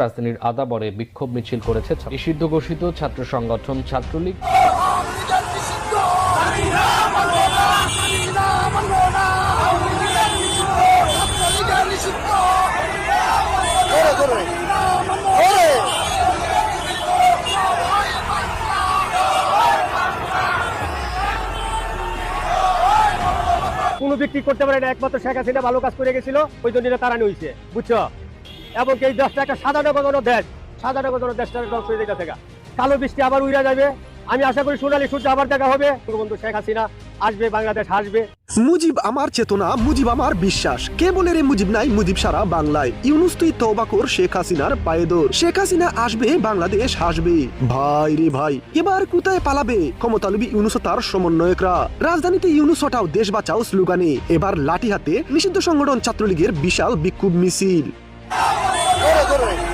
রাজধানীর আদাবরে বিক্ষোভ মিছিল করেছে নিষিদ্ধ ঘোষিত ছাত্র সংগঠন ছাত্রলীগ। কোনো বিক্রি করতে পারে না, একমাত্র শেখ হাসিনা ভালো কাজ করে গেছিল, ওই জন্য তারা হয়েছে বুঝছ? এবং এই দেশটা একটা সাধারণ কোনো দেশ। সাধারণ কোনো দেশটা ধ্বংস হয়ে যেতে থেকে। কালো বৃষ্টি আবার উড়ে যাবে। আমি আশা করি সোনালী সূর্য আবার দেখা হবে। বঙ্গবন্ধু শেখ হাসিনা আসবে, বাংলাদেশ আসবে মুজিব আমার চেতনা, মুজিব আমার বিশ্বাস। কে বলে রে মুজিব নাই, মুজিব সারা বাংলায়? ইউনুস তুই তওবা কর, শেখ হাসিনার পায়ে দোর শেখ হাসিনা আসবে, বাংলাদেশ আসবে ভাই রে ভাই, এবার কোথায় পালাবে? ক্ষমতালবী ইউনুস তার সমন্বয়করা। রাজধানীতে ইউনুস হটাও, দেশ বাঁচাও স্লোগানে। এবার লাঠি হাতে নিষিদ্ধ সংগঠন ছাত্রলীগের বিশাল বিক্ষোভ মিছিল। করে